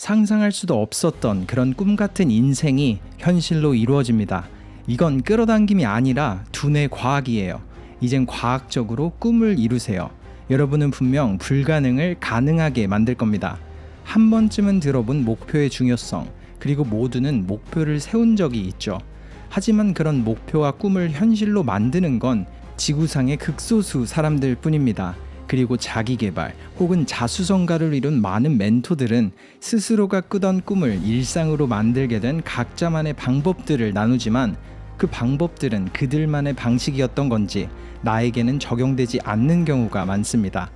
상상할 수도 없었던 그런 꿈 같은 인생이 현실로 이루어집니다. 이건 끌어당김이 아니라 두뇌 과학이에요. 이젠 과학적으로 꿈을 이루세요. 여러분은 분명 불가능을 가능하게 만들 겁니다. 한 번쯤은 들어본 목표의 중요성, 그리고 모두는 목표를 세운 적이 있죠. 하지만 그런 목표와 꿈을 현실로 만드는 건 지구상의 극소수 사람들 뿐입니다. 그리고 자기 개발 혹은 자수성가를 이룬 많은 멘토들은 스스로가 꾸던 꿈을 일상으로 만들게 된 각자만의 방법들을 나누지만 그 방법들은 그들만의 방식이었던 건지 나에게는 적용되지 않는 경우가 많습니다.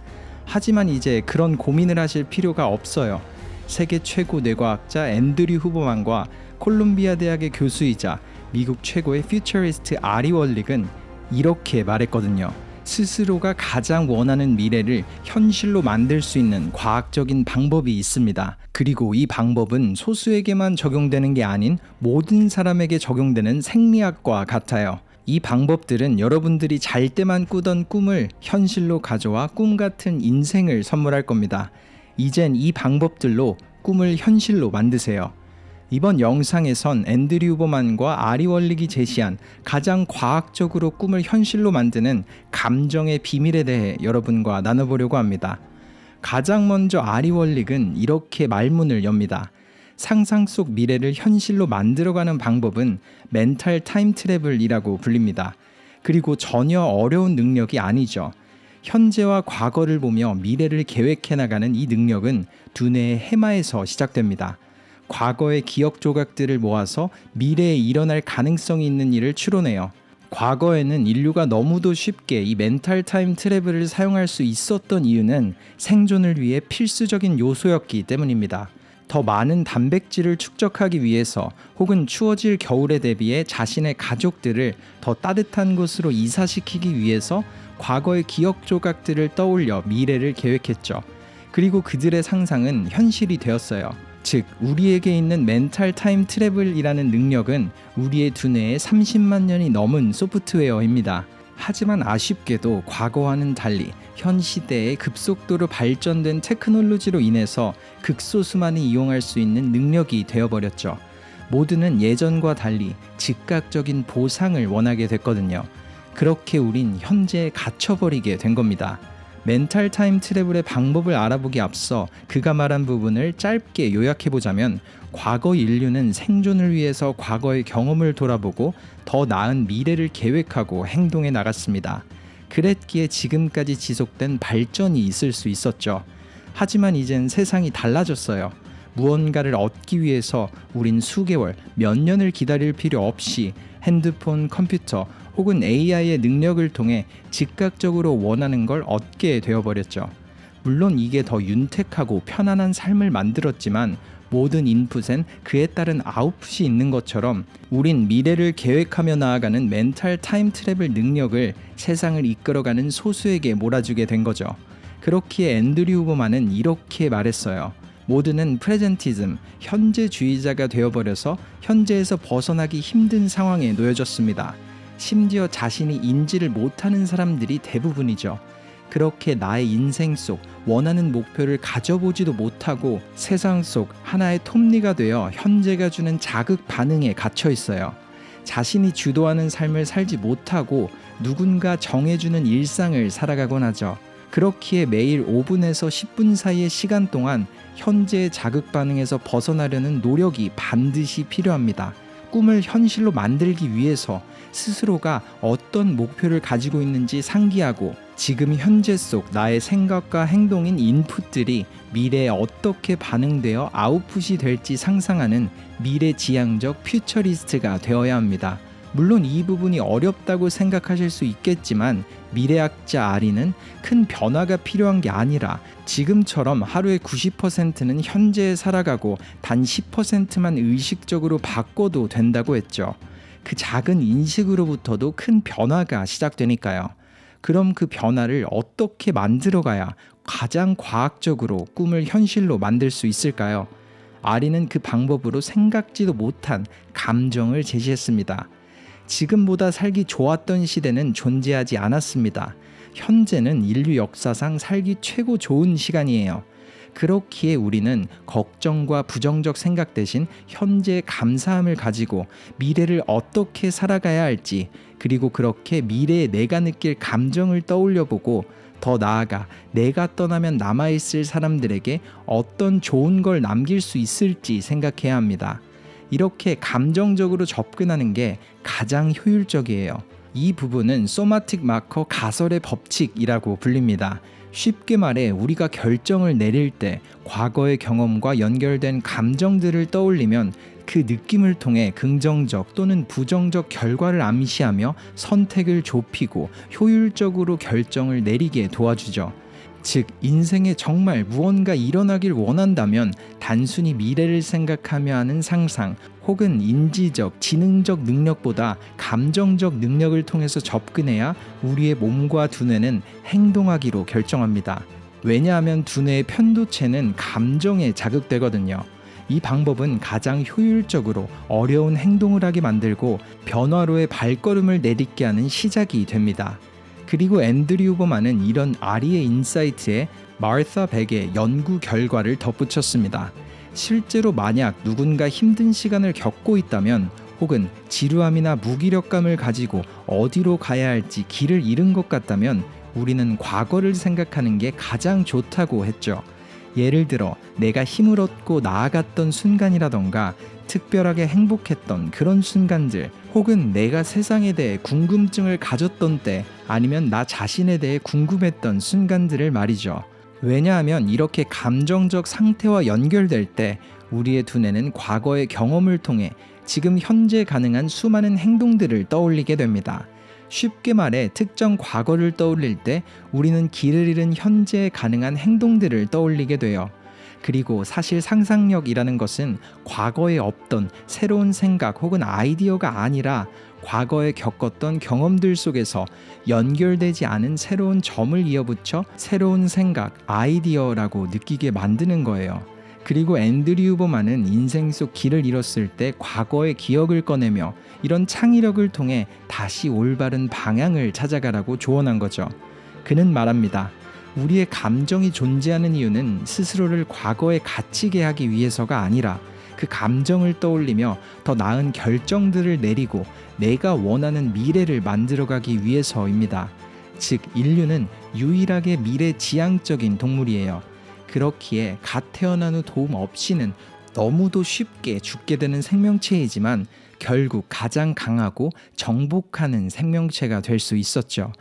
하지만 이제 그런 고민을 하실 필요가 없어요. 세계 최고 뇌과학자 앤드류 후보만과 콜롬비아 대학의 교수이자 미국 최고의 퓨처리스트 아리 월릭은 이렇게 말했거든요. 스스로가 가장 원하는 미래를 현실로 만들 수 있는 과학적인 방법이 있습니다. 그리고 이 방법은 소수에게만 적용되는 게 아닌 모든 사람에게 적용되는 생리학과 같아요. 이 방법들은 여러분들이 잘 때만 꾸던 꿈을 현실로 가져와 꿈 같은 인생을 선물할 겁니다. 이젠 이 방법들로 꿈을 현실로 만드세요. 이번 영상에선 앤드류 후버만과 아리 월릭이 제시한 가장 과학적으로 꿈을 현실로 만드는 감정의 비밀에 대해 여러분과 나눠보려고 합니다. 가장 먼저 아리 월릭은 이렇게 말문을 엽니다. 상상 속 미래를 현실로 만들어가는 방법은 멘탈 타임 트래블이라고 불립니다. 그리고 전혀 어려운 능력이 아니죠. 현재와 과거를 보며 미래를 계획해 나가는 이 능력은 두뇌의 해마에서 시작됩니다. 과거의 기억 조각들을 모아서 미래에 일어날 가능성이 있는 일을 추론해요. 과거에는 인류가 너무도 쉽게 이 멘탈 타임 트래블을 사용할 수 있었던 이유는 생존을 위해 필수적인 요소였기 때문입니다. 더 많은 단백질을 축적하기 위해서 혹은 추워질 겨울에 대비해 자신의 가족들을 더 따뜻한 곳으로 이사시키기 위해서 과거의 기억 조각들을 떠올려 미래를 계획했죠. 그리고 그들의 상상은 현실이 되었어요. 즉, 우리에게 있는 멘탈 타임 트래블이라는 능력은 우리의 두뇌에 30만 년이 넘은 소프트웨어입니다. 하지만 아쉽게도 과거와는 달리 현 시대에 급속도로 발전된 테크놀로지로 인해서 극소수만이 이용할 수 있는 능력이 되어버렸죠. 모두는 예전과 달리 즉각적인 보상을 원하게 됐거든요. 그렇게 우린 현재에 갇혀버리게 된 겁니다. 멘탈 타임 트래블의 방법을 알아보기 앞서 그가 말한 부분을 짧게 요약해 보자면 과거 인류는 생존을 위해서 과거의 경험을 돌아보고 더 나은 미래를 계획하고 행동해 나갔습니다. 그랬기에 지금까지 지속된 발전이 있을 수 있었죠. 하지만 이젠 세상이 달라졌어요. 무언가를 얻기 위해서 우린 수개월, 몇 년을 기다릴 필요 없이 핸드폰, 컴퓨터 혹은 AI의 능력을 통해 즉각적으로 원하는 걸 얻게 되어버렸죠. 물론 이게 더 윤택하고 편안한 삶을 만들었지만 모든 인풋엔 그에 따른 아웃풋이 있는 것처럼 우린 미래를 계획하며 나아가는 멘탈 타임 트래블 능력을 세상을 이끌어가는 소수에게 몰아주게 된 거죠. 그렇기에 앤드류 후보만은 이렇게 말했어요. 모두는 프레젠티즘, 현재주의자가 되어버려서 현재에서 벗어나기 힘든 상황에 놓여졌습니다. 심지어 자신이 인지를 못하는 사람들이 대부분이죠. 그렇게 나의 인생 속 원하는 목표를 가져보지도 못하고 세상 속 하나의 톱니가 되어 현재가 주는 자극 반응에 갇혀 있어요. 자신이 주도하는 삶을 살지 못하고 누군가 정해주는 일상을 살아가곤 하죠. 그렇기에 매일 5분에서 10분 사이의 시간 동안 현재의 자극 반응에서 벗어나려는 노력이 반드시 필요합니다. 꿈을 현실로 만들기 위해서 스스로가 어떤 목표를 가지고 있는지 상기하고 지금 현재 속 나의 생각과 행동인 인풋들이 미래에 어떻게 반응되어 아웃풋이 될지 상상하는 미래지향적 퓨처리스트가 되어야 합니다. 물론 이 부분이 어렵다고 생각하실 수 있겠지만 미래학자 아리는 큰 변화가 필요한 게 아니라 지금처럼 하루의 90%는 현재에 살아가고 단 10%만 의식적으로 바꿔도 된다고 했죠. 그 작은 인식으로부터도 큰 변화가 시작되니까요. 그럼 그 변화를 어떻게 만들어가야 가장 과학적으로 꿈을 현실로 만들 수 있을까요? 아리는 그 방법으로 생각지도 못한 감정을 제시했습니다. 지금보다 살기 좋았던 시대는 존재하지 않았습니다. 현재는 인류 역사상 살기 최고 좋은 시간이에요. 그렇기에 우리는 걱정과 부정적 생각 대신 현재의 감사함을 가지고 미래를 어떻게 살아가야 할지 그리고 그렇게 미래에 내가 느낄 감정을 떠올려 보고 더 나아가 내가 떠나면 남아있을 사람들에게 어떤 좋은 걸 남길 수 있을지 생각해야 합니다. 이렇게 감정적으로 접근하는 게 가장 효율적이에요. 이 부분은 소마틱 마커 가설의 법칙이라고 불립니다. 쉽게 말해 우리가 결정을 내릴 때 과거의 경험과 연결된 감정들을 떠올리면 그 느낌을 통해 긍정적 또는 부정적 결과를 암시하며 선택을 좁히고 효율적으로 결정을 내리게 도와주죠. 즉, 인생에 정말 무언가 일어나길 원한다면 단순히 미래를 생각하며 하는 상상 혹은 인지적, 지능적 능력보다 감정적 능력을 통해서 접근해야 우리의 몸과 두뇌는 행동하기로 결정합니다. 왜냐하면 두뇌의 편도체는 감정에 자극되거든요. 이 방법은 가장 효율적으로 어려운 행동을 하게 만들고 변화로의 발걸음을 내딛게 하는 시작이 됩니다. 그리고 앤드류 후버만은 이런 아리의 인사이트에 마르사 백의 연구 결과를 덧붙였습니다. 실제로 만약 누군가 힘든 시간을 겪고 있다면 혹은 지루함이나 무기력감을 가지고 어디로 가야 할지 길을 잃은 것 같다면 우리는 과거를 생각하는 게 가장 좋다고 했죠. 예를 들어 내가 힘을 얻고 나아갔던 순간이라던가 특별하게 행복했던 그런 순간들 혹은 내가 세상에 대해 궁금증을 가졌던 때 아니면 나 자신에 대해 궁금했던 순간들을 말이죠. 왜냐하면 이렇게 감정적 상태와 연결될 때 우리의 두뇌는 과거의 경험을 통해 지금 현재 가능한 수많은 행동들을 떠올리게 됩니다. 쉽게 말해 특정 과거를 떠올릴 때 우리는 길을 잃은 현재에 가능한 행동들을 떠올리게 돼요. 그리고 사실 상상력이라는 것은 과거에 없던 새로운 생각 혹은 아이디어가 아니라 과거에 겪었던 경험들 속에서 연결되지 않은 새로운 점을 이어붙여 새로운 생각, 아이디어라고 느끼게 만드는 거예요. 그리고 앤드류 후버만은 인생 속 길을 잃었을 때 과거의 기억을 꺼내며 이런 창의력을 통해 다시 올바른 방향을 찾아가라고 조언한 거죠. 그는 말합니다. 우리의 감정이 존재하는 이유는 스스로를 과거에 갇히게 하기 위해서가 아니라 그 감정을 떠올리며 더 나은 결정들을 내리고 내가 원하는 미래를 만들어가기 위해서입니다. 즉, 인류는 유일하게 미래 지향적인 동물이에요. 그렇기에 갓 태어난 후 도움 없이는 너무도 쉽게 죽게 되는 생명체이지만 결국 가장 강하고 정복하는 생명체가 될 수 있었죠.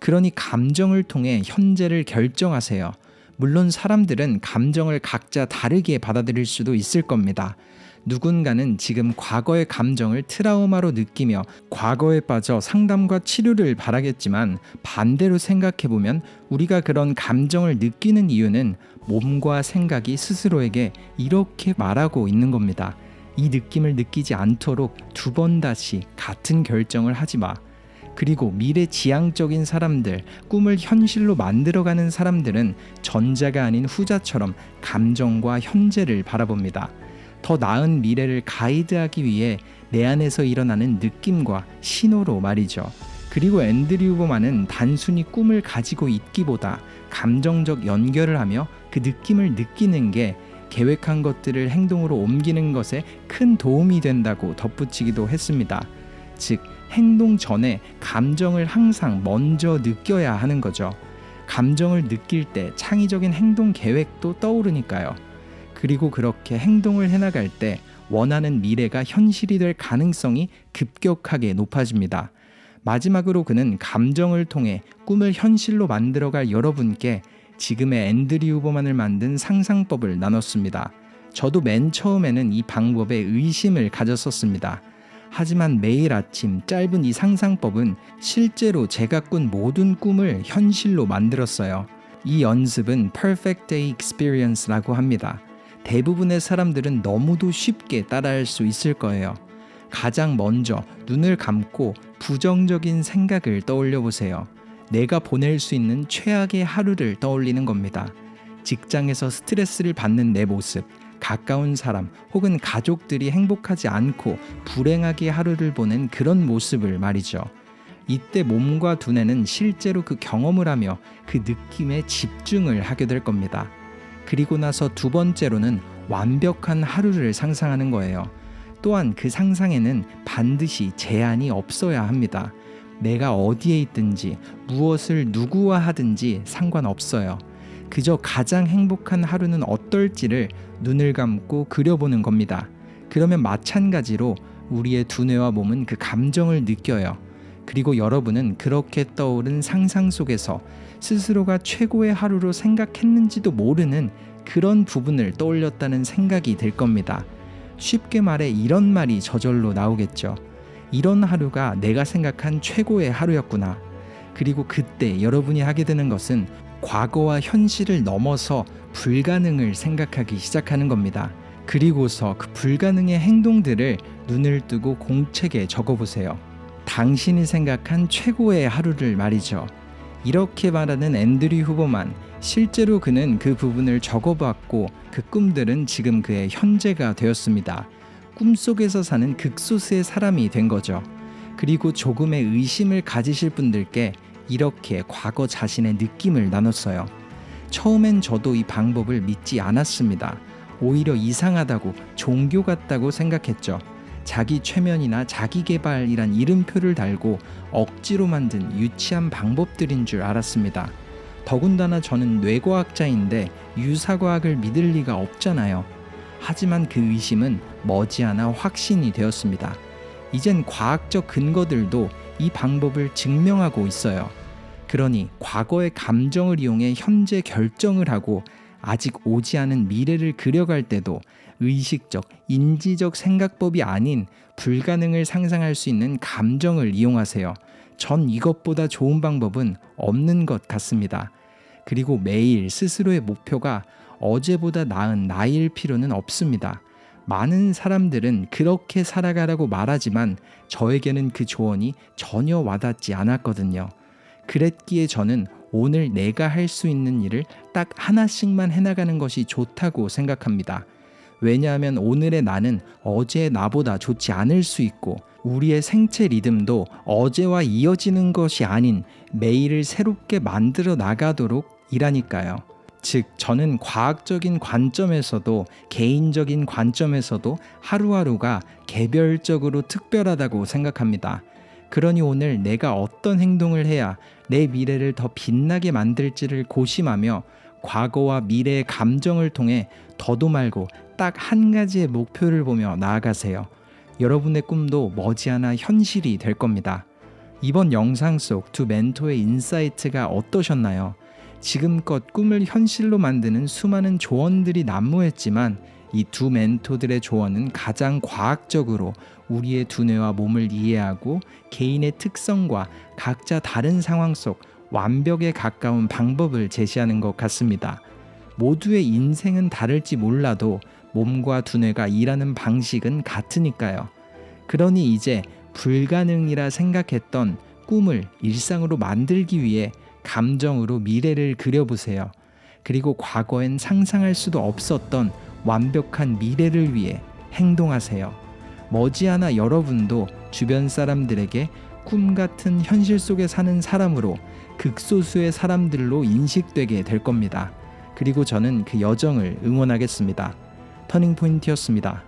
그러니 감정을 통해 현재를 결정하세요. 물론 사람들은 감정을 각자 다르게 받아들일 수도 있을 겁니다. 누군가는 지금 과거의 감정을 트라우마로 느끼며 과거에 빠져 상담과 치료를 바라겠지만 반대로 생각해보면 우리가 그런 감정을 느끼는 이유는 몸과 생각이 스스로에게 이렇게 말하고 있는 겁니다. 이 느낌을 느끼지 않도록 두 번 다시 같은 결정을 하지 마. 그리고 미래 지향적인 사람들, 꿈을 현실로 만들어가는 사람들은 전자가 아닌 후자처럼 감정과 현재를 바라봅니다. 더 나은 미래를 가이드하기 위해 내 안에서 일어나는 느낌과 신호로 말이죠. 그리고 앤드류 보만은 단순히 꿈을 가지고 있기보다 감정적 연결을 하며 그 느낌을 느끼는 게 계획한 것들을 행동으로 옮기는 것에 큰 도움이 된다고 덧붙이기도 했습니다. 즉, 행동 전에 감정을 항상 먼저 느껴야 하는 거죠. 감정을 느낄 때 창의적인 행동 계획도 떠오르니까요. 그리고 그렇게 행동을 해나갈 때 원하는 미래가 현실이 될 가능성이 급격하게 높아집니다. 마지막으로 그는 감정을 통해 꿈을 현실로 만들어갈 여러분께 지금의 앤드류 후보만을 만든 상상법을 나눴습니다. 저도 맨 처음에는 이 방법에 의심을 가졌었습니다. 하지만 매일 아침 짧은 이 상상법은 실제로 제가 꾼 모든 꿈을 현실로 만들었어요. 이 연습은 Perfect Day Experience라고 합니다. 대부분의 사람들은 너무도 쉽게 따라할 수 있을 거예요. 가장 먼저 눈을 감고 부정적인 생각을 떠올려 보세요. 내가 보낼 수 있는 최악의 하루를 떠올리는 겁니다. 직장에서 스트레스를 받는 내 모습, 가까운 사람 혹은 가족들이 행복하지 않고 불행하게 하루를 보낸 그런 모습을 말이죠. 이때 몸과 두뇌는 실제로 그 경험을 하며 그 느낌에 집중을 하게 될 겁니다. 그리고 나서 두 번째로는 완벽한 하루를 상상하는 거예요. 또한 그 상상에는 반드시 제한이 없어야 합니다. 내가 어디에 있든지 무엇을 누구와 하든지 상관없어요. 그저 가장 행복한 하루는 어떨지를 눈을 감고 그려보는 겁니다. 그러면 마찬가지로 우리의 두뇌와 몸은 그 감정을 느껴요. 그리고 여러분은 그렇게 떠오른 상상 속에서 스스로가 최고의 하루로 생각했는지도 모르는 그런 부분을 떠올렸다는 생각이 들 겁니다. 쉽게 말해 이런 말이 저절로 나오겠죠. 이런 하루가 내가 생각한 최고의 하루였구나. 그리고 그때 여러분이 하게 되는 것은 과거와 현실을 넘어서 불가능을 생각하기 시작하는 겁니다. 그리고서 그 불가능의 행동들을 눈을 뜨고 공책에 적어보세요. 당신이 생각한 최고의 하루를 말이죠. 이렇게 말하는 앤드류 후보만 실제로 그는 그 부분을 적어봤고 그 꿈들은 지금 그의 현재가 되었습니다. 꿈속에서 사는 극소수의 사람이 된 거죠. 그리고 조금의 의심을 가지실 분들께 이렇게 과거 자신의 느낌을 나눴어요. 처음엔 저도 이 방법을 믿지 않았습니다. 오히려 이상하다고 종교 같다고 생각했죠. 자기 최면이나 자기 개발이란 이름표를 달고 억지로 만든 유치한 방법들인 줄 알았습니다. 더군다나 저는 뇌과학자인데 유사과학을 믿을 리가 없잖아요. 하지만 그 의심은 머지않아 확신이 되었습니다. 이젠 과학적 근거들도 이 방법을 증명하고 있어요. 그러니 과거의 감정을 이용해 현재 결정을 하고 아직 오지 않은 미래를 그려갈 때도 의식적, 인지적 생각법이 아닌 불가능을 상상할 수 있는 감정을 이용하세요. 전 이것보다 좋은 방법은 없는 것 같습니다. 그리고 매일 스스로의 목표가 어제보다 나은 나일 필요는 없습니다. 많은 사람들은 그렇게 살아가라고 말하지만 저에게는 그 조언이 전혀 와닿지 않았거든요. 그랬기에 저는 오늘 내가 할 수 있는 일을 딱 하나씩만 해나가는 것이 좋다고 생각합니다. 왜냐하면 오늘의 나는 어제의 나보다 좋지 않을 수 있고 우리의 생체 리듬도 어제와 이어지는 것이 아닌 매일을 새롭게 만들어 나가도록 일하니까요. 즉, 저는 과학적인 관점에서도 개인적인 관점에서도 하루하루가 개별적으로 특별하다고 생각합니다. 그러니 오늘 내가 어떤 행동을 해야 내 미래를 더 빛나게 만들지를 고심하며 과거와 미래의 감정을 통해 더도 말고 딱 한 가지의 목표를 보며 나아가세요. 여러분의 꿈도 머지않아 현실이 될 겁니다. 이번 영상 속 두 멘토의 인사이트가 어떠셨나요? 지금껏 꿈을 현실로 만드는 수많은 조언들이 난무했지만 이 두 멘토들의 조언은 가장 과학적으로 우리의 두뇌와 몸을 이해하고 개인의 특성과 각자 다른 상황 속 완벽에 가까운 방법을 제시하는 것 같습니다. 모두의 인생은 다를지 몰라도 몸과 두뇌가 일하는 방식은 같으니까요. 그러니 이제 불가능이라 생각했던 꿈을 일상으로 만들기 위해 감정으로 미래를 그려보세요. 그리고 과거엔 상상할 수도 없었던 완벽한 미래를 위해 행동하세요. 머지않아 여러분도 주변 사람들에게 꿈 같은 현실 속에 사는 사람으로 극소수의 사람들로 인식되게 될 겁니다. 그리고 저는 그 여정을 응원하겠습니다. 터닝 포인트였습니다.